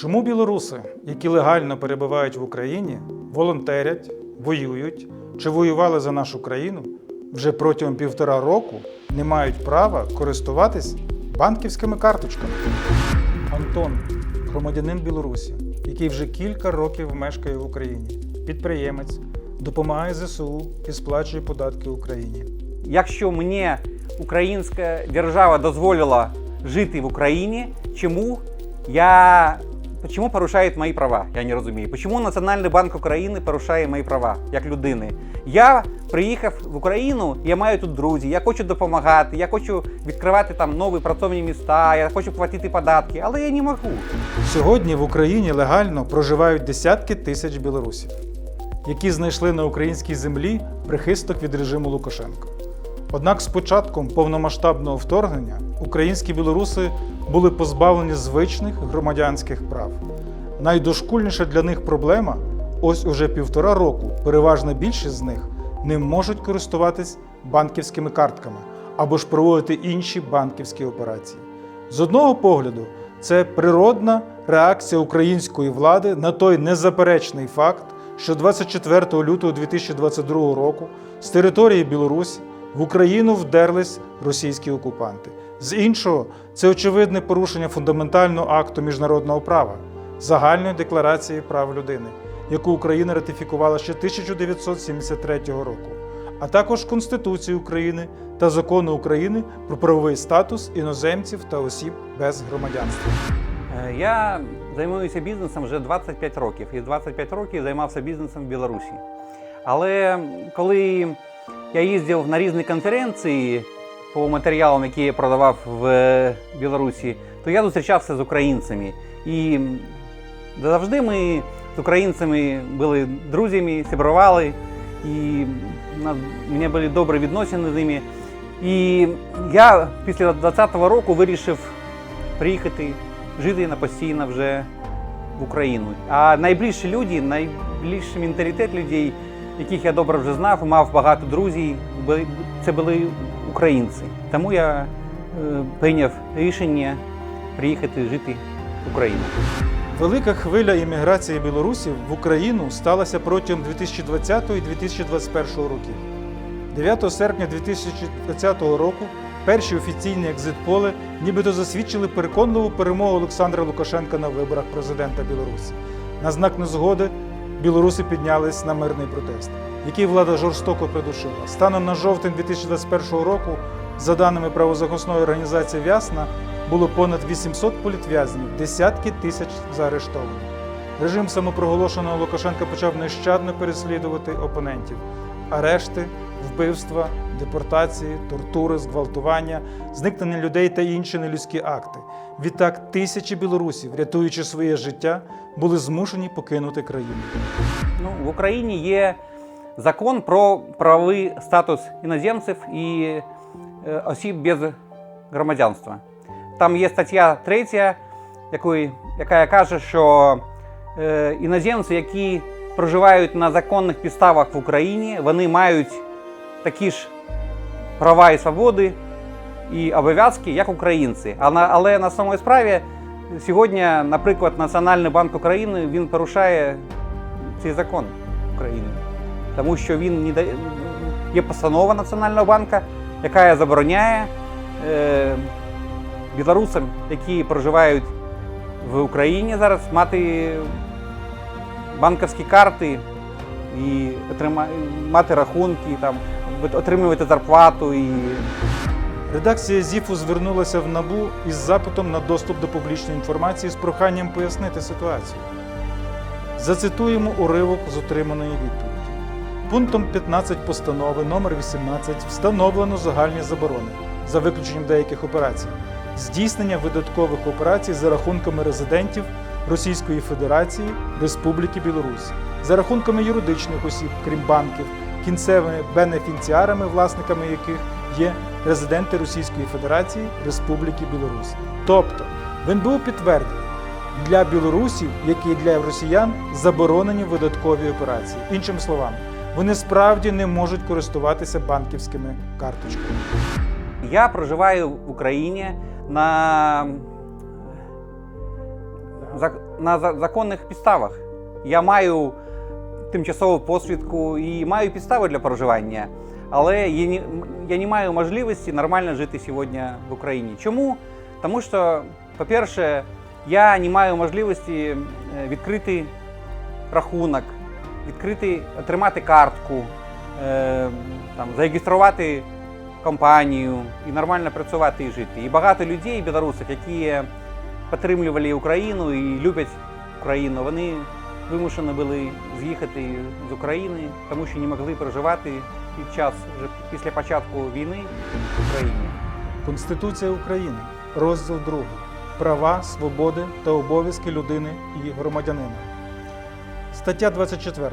Чому білоруси, які легально перебувають в Україні, волонтерять, воюють чи воювали за нашу країну, вже протягом півтора року не мають права користуватись банківськими карточками? Антон, громадянин Білорусі, який вже кілька років мешкає в Україні, підприємець, допомагає ЗСУ і сплачує податки Україні. Якщо мені українська держава дозволила жити в Україні, чому я чому порушають мої права? Я не розумію. Чому Національний банк України порушає мої права як людини? Я приїхав в Україну, я маю тут друзів, я хочу допомагати, я хочу відкривати там нові працівні міста, я хочу платити податки, але я не можу. Сьогодні в Україні легально проживають десятки тисяч білорусів, які знайшли на українській землі прихисток від режиму Лукашенка. Однак з початком повномасштабного вторгнення українські білоруси були позбавлені звичних громадянських прав. Найдошкульніша для них проблема ось уже півтора року переважна більшість з них не можуть користуватись банківськими картками або ж проводити інші банківські операції. З одного погляду, це природна реакція української влади на той незаперечний факт, що 24 лютого 2022 року з території Білорусі в Україну вдерлись російські окупанти. З іншого, це очевидне порушення фундаментального акту міжнародного права загальної декларації прав людини, яку Україна ратифікувала ще 1973 року, а також Конституції України та закону України про правовий статус іноземців та осіб без громадянства. Е, Я займаюся бізнесом вже 25 років. І 25 років займався бізнесом в Білорусі. Але коли я їздив на різні конференції по матеріалам, які я продавав в Білорусі, то я зустрічався з українцями. І завжди ми з українцями були друзями, сябрували, і у мене були добрі відносини з ними. І я після 20-го року вирішив приїхати жити на постійно вже в Україну. А найближчі люди, найближчий менталітет людей, яких я добре вже знав, мав багато друзів, це були українці. Тому я е, прийняв рішення приїхати жити в Україну. Велика хвиля імміграції білорусів в Україну сталася протягом 2020 і 2021 років. 9 серпня 2020 року перші офіційні екзит-поли нібито засвідчили переконливу перемогу Олександра Лукашенка на виборах президента Білорусі. На знак незгоди білоруси піднялись на мирний протест, який влада жорстоко придушила. Станом на жовтень 2021 року, за даними правозахисної організації Вясна, було понад 800 політв'язнів, десятки тисяч заарештованих. Режим самопроголошеного Лукашенка почав нещадно переслідувати опонентів. Арешти, вбивства, депортації, тортури, зґвалтування, зникнення людей та інші нелюдські акти. Відтак тисячі білорусів, рятуючи своє життя, були змушені покинути країну. Ну, в Україні є закон про правовий статус іноземців і е, осіб без громадянства. Там є стаття 3, якої, яка каже, що е, іноземці, які проживають на законних підставах в Україні, вони мають такі ж права і свободи і обов'язки, як українці. Але на самій справі сьогодні, наприклад, Національний банк України він порушає цей закон України. Тому що він не дає, є постанова Національного банку, яка забороняє е, білорусам, які проживають в Україні зараз, мати банківські карти і отрима, мати рахунки, там, отримувати зарплату і Редакція ЗІФу звернулася в НАБУ із запитом на доступ до публічної інформації з проханням пояснити ситуацію. Зацитуємо уривок з отриманої відповіді. Пунктом 15 постанови номер 18 встановлено загальні заборони за виключенням деяких операцій, здійснення видаткових операцій за рахунками резидентів Російської Федерації, Республіки Білорусь, за рахунками юридичних осіб, крім банків, кінцевими бенефіціарами, власниками яких є резиденти Російської Федерації, Республіки Білорусь. Тобто, в НБУ підтвердив, для білорусів, як і для росіян, заборонені видаткові операції. Іншими словами, вони справді не можуть користуватися банківськими карточками. Я проживаю в Україні на, на законних підставах. Я маю тимчасову посвідку і маю підстави для проживання, але я не, я не маю можливості нормально жити сьогодні в Україні. Чому? Тому що, по-перше, я не маю можливості е, відкрити рахунок, відкрити, отримати картку, е, там, зареєструвати компанію і нормально працювати і жити. І багато людей, білорусів, які підтримували Україну і люблять Україну, вони вимушені були з'їхати з України, тому що не могли проживати під час вже після початку війни в Україні. Конституція України, розділ 2. Права, свободи та обов'язки людини і громадянина. Стаття 24.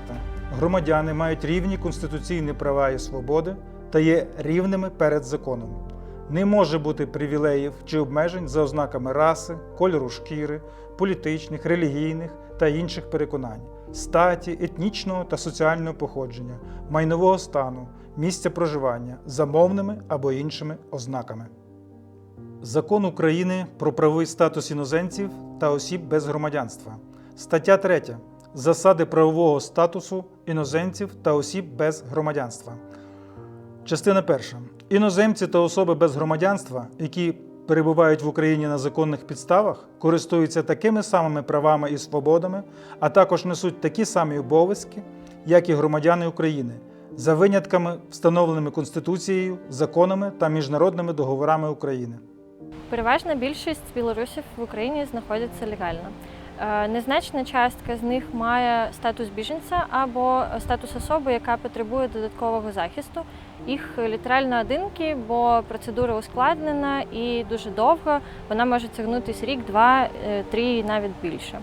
Громадяни мають рівні конституційні права і свободи та є рівними перед законом. Не може бути привілеїв чи обмежень за ознаками раси, кольору шкіри, політичних, релігійних та інших переконань, статі, етнічного та соціального походження, майнового стану, місця проживання, за мовними або іншими ознаками. Закон України про правовий статус іноземців та осіб без громадянства. Стаття 3. Засади правового статусу іноземців та осіб без громадянства. Частина 1. Іноземці та особи без громадянства, які перебувають в Україні на законних підставах, користуються такими самими правами і свободами, а також несуть такі самі обов'язки, як і громадяни України, за винятками, встановленими Конституцією, законами та міжнародними договорами України. Переважна більшість білорусів в Україні знаходяться легально. Е, Незначна частка з них має статус біженця або статус особи, яка потребує додаткового захисту. Їх літерально одинки, бо процедура ускладнена і дуже довго. Вона може тягнутися рік, два, е, три навіть більше.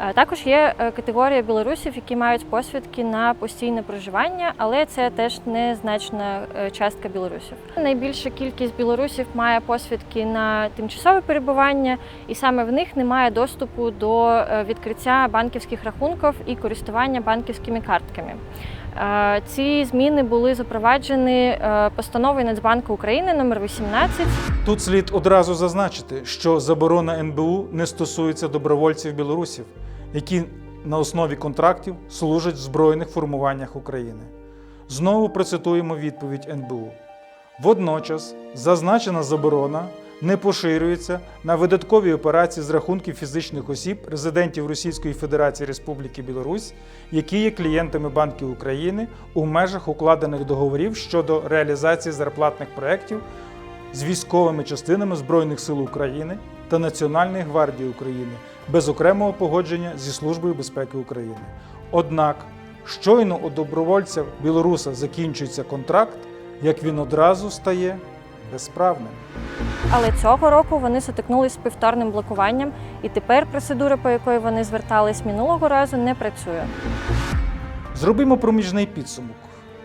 Е, Також є е, категорія білорусів, які мають посвідки на постійне проживання, але це теж незначна е, частка білорусів. Найбільша кількість білорусів має посвідки на тимчасове перебування, і саме в них немає доступу до відкриття банківських рахунків і користування банківськими картками. Ці зміни були запроваджені е, постановою Нацбанку України номер 18 Тут слід одразу зазначити, що заборона НБУ не стосується добровольців білорусів, які на основі контрактів служать в збройних формуваннях України. Знову процитуємо відповідь НБУ. Водночас зазначена заборона не поширюється на видаткові операції з рахунків фізичних осіб, резидентів Російської Федерації Республіки Білорусь, які є клієнтами банків України у межах укладених договорів щодо реалізації зарплатних проєктів з військовими частинами Збройних сил України та Національної гвардії України без окремого погодження зі Службою безпеки України. Однак, щойно у добровольця білоруса закінчується контракт, як він одразу стає безправним. Але цього року вони сутикнулися з повторним блокуванням, і тепер процедура, по якої вони звертались минулого разу, не працює. Зробимо проміжний підсумок.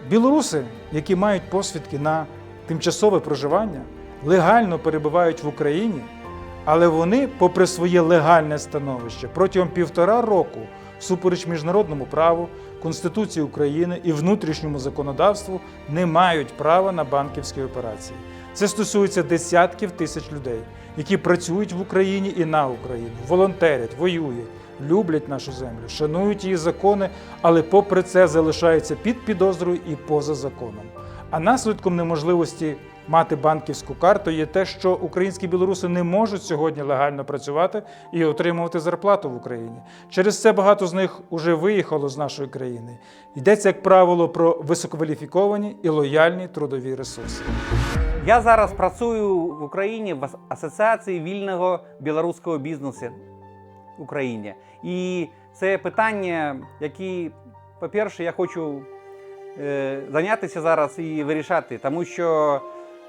Білоруси, які мають посвідки на тимчасове проживання, легально перебувають в Україні, але вони, попри своє легальне становище, протягом півтора року, всупереч міжнародному праву, Конституції України і внутрішньому законодавству, не мають права на банківські операції. Це стосується десятків тисяч людей, які працюють в Україні і на Україні, волонтерять, воюють, люблять нашу землю, шанують її закони, але попри це залишаються під підозрою і поза законом. А наслідком неможливості мати банківську карту є те, що українські білоруси не можуть сьогодні легально працювати і отримувати зарплату в Україні. Через це багато з них уже виїхало з нашої країни. Йдеться, як правило, про висококваліфіковані і лояльні трудові ресурси. Я зараз працюю в Україні в Асоціації вільного білоруського бізнесу в Україні. І це питання, які, по-перше, я хочу е, зайнятися зараз і вирішати, тому що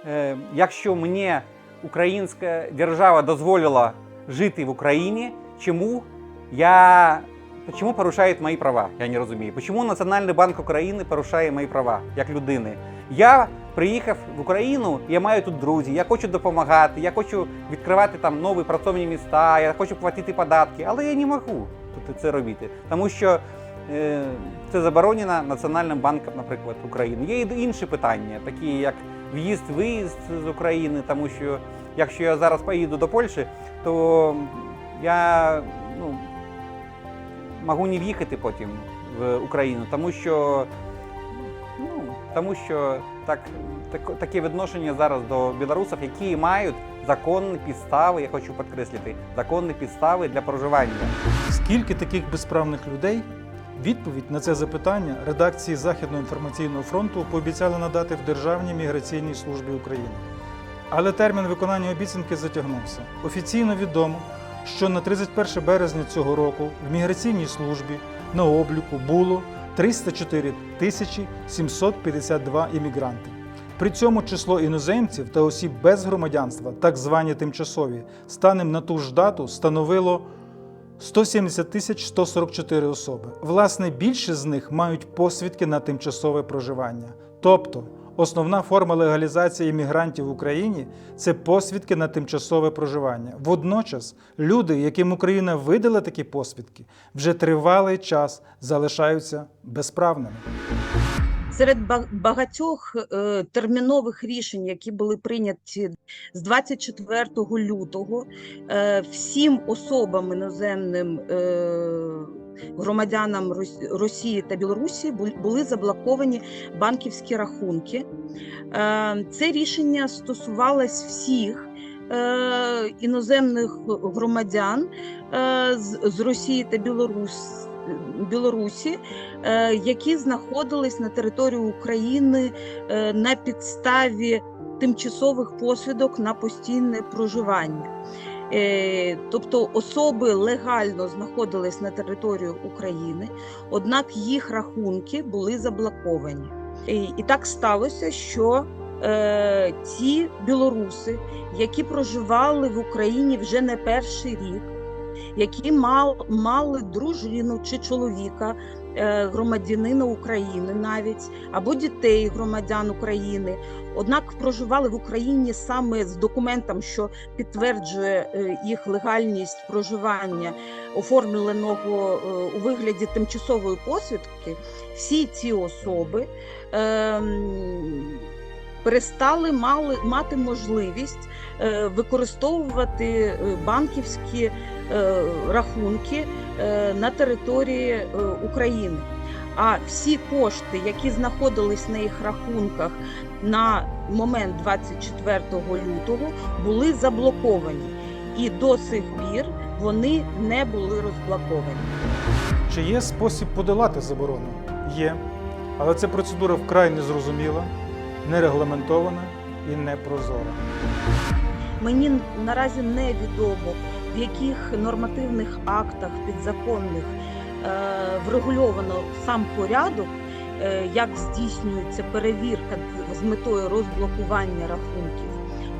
е, якщо мені українська держава дозволила жити в Україні, чому я Чому порушають мої права? Я не розумію. Чому Національний банк України порушає мої права як людини? Я приїхав в Україну, я маю тут друзів, я хочу допомагати, я хочу відкривати там нові працівні міста, я хочу платити податки, але я не можу тут це робити, тому що е, це заборонено Національним банком, наприклад, України. Є і інші питання, такі як в'їзд, виїзд з України, тому що якщо я зараз поїду до Польщі, то я ну, можу не в'їхати потім в Україну, тому що, ну, тому що так, так, таке відношення зараз до білорусів, які мають законні підстави, я хочу підкреслити, законні підстави для проживання. Скільки таких безправних людей? Відповідь на це запитання редакції Західного інформаційного фронту пообіцяли надати в Державній міграційній службі України. Але термін виконання обіцянки затягнувся. Офіційно відомо, що на 31 березня цього року в міграційній службі на обліку було 304 тисячі 752 іммігранти. При цьому число іноземців та осіб без громадянства, так звані тимчасові, станом на ту ж дату становило 170 тисяч 144 особи. Власне, більше з них мають посвідки на тимчасове проживання. Тобто, основна форма легалізації іммігрантів в Україні це посвідки на тимчасове проживання. Водночас, люди, яким Україна видала такі посвідки, вже тривалий час залишаються безправними. Серед багатьох е, термінових рішень, які були прийняті з 24 лютого, е, всім особам іноземним е, громадянам Росії та Білорусі були заблоковані банківські рахунки. Е, Це рішення стосувалось всіх. е, Іноземних громадян е, з Росії та Білорус, Білорусі, які знаходились на території України на підставі тимчасових посвідок на постійне проживання. Е, Тобто особи легально знаходились на території України, однак їх рахунки були заблоковані. І, так сталося, що е, ці білоруси, які проживали в Україні вже не перший рік, які мали дружину чи чоловіка, е, громадянина України навіть, або дітей громадян України, однак проживали в Україні саме з документом, що підтверджує е, їх легальність проживання, оформленого е, у вигляді тимчасової посвідки, всі ці особи. ем, Перестали мали мати можливість е, використовувати е, банківські е, рахунки на території України. А всі кошти, які знаходились на їх рахунках на момент 24 лютого, були заблоковані, і до сих пір вони не були розблоковані. Чи є спосіб подолати заборону? Є. Але ця процедура вкрай незрозуміла, нерегламентована і непрозора. Мені наразі невідомо, в яких нормативних актах підзаконних е, врегульовано сам порядок, е, як здійснюється перевірка з метою розблокування рахунків.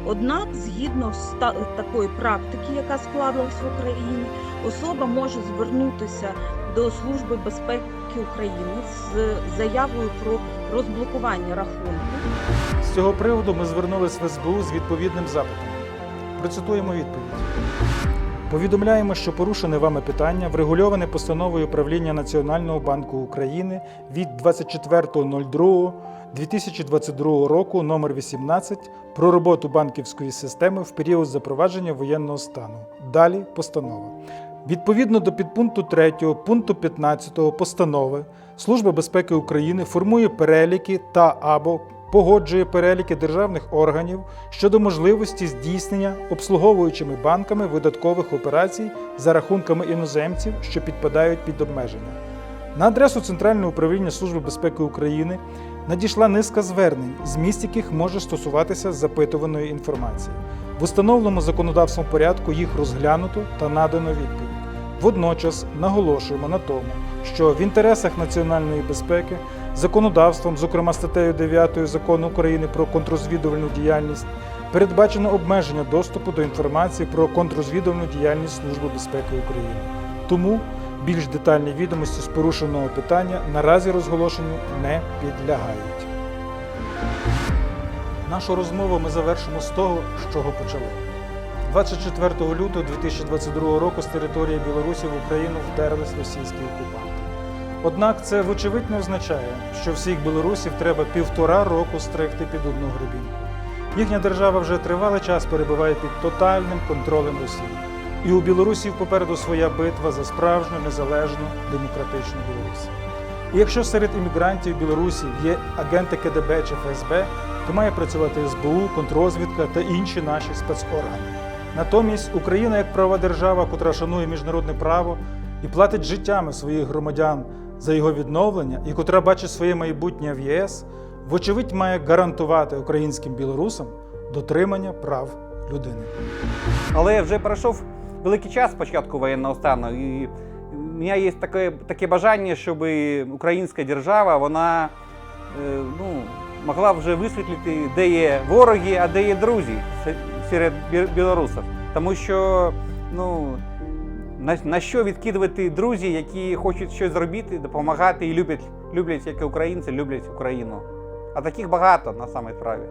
Однак, згідно з та- такої практики, яка склалась в Україні, особа може звернутися до Служби безпеки України з заявою про розблокування рахунку. З цього приводу ми звернулись в СБУ з відповідним запитом. Процитуємо відповідь. Повідомляємо, що порушене вами питання врегульоване постановою правління Національного банку України від 24.02.2022 року номер 18 про роботу банківської системи в період запровадження воєнного стану. Далі постанова. Відповідно до підпункту 3 пункту 15 постанови Служба безпеки України формує переліки та або погоджує переліки державних органів щодо можливості здійснення обслуговуючими банками видаткових операцій за рахунками іноземців, що підпадають під обмеження. На адресу Центрального управління Служби безпеки України надійшла низка звернень, зміст яких може стосуватися запитуваної інформації. В установленому законодавством порядку їх розглянуто та надано відповідь. Водночас наголошуємо на тому, що в інтересах національної безпеки законодавством, зокрема статтею 9 закону України про контррозвідувальну діяльність, передбачено обмеження доступу до інформації про контррозвідувальну діяльність Служби безпеки України. Тому більш детальні відомості з порушеного питання наразі розголошенню не підлягають. Нашу розмову ми завершимо з того, з чого почали. 24 лютого 2022 року з території Білорусі в Україну вдерлись російські окупанти. Однак це вочевидь не означає, що всіх білорусів треба півтора року стригти під одну гребінку. Їхня держава вже тривалий час перебуває під тотальним контролем Росії. І у білорусів попереду своя битва за справжню незалежну демократичну Білорусь. І якщо серед іммігрантів Білорусі є агенти КДБ чи ФСБ, то має працювати СБУ, контррозвідка та інші наші спецоргани. Натомість Україна як правова держава, котра шанує міжнародне право і платить життями своїх громадян за його відновлення, і котра бачить своє майбутнє в ЄС, вочевидь має гарантувати українським білорусам дотримання прав людини. Але вже пройшов великий час з початку воєнного стану, і у мене є таке, таке бажання, щоб українська держава вона е, ну, могла вже висвітлити, де є вороги, а де є друзі серед бі- білорусів. Тому що ну, на, на що відкидувати друзі, які хочуть щось зробити, допомагати і люблять, люблять як і українці, люблять Україну. А таких багато на самій справі.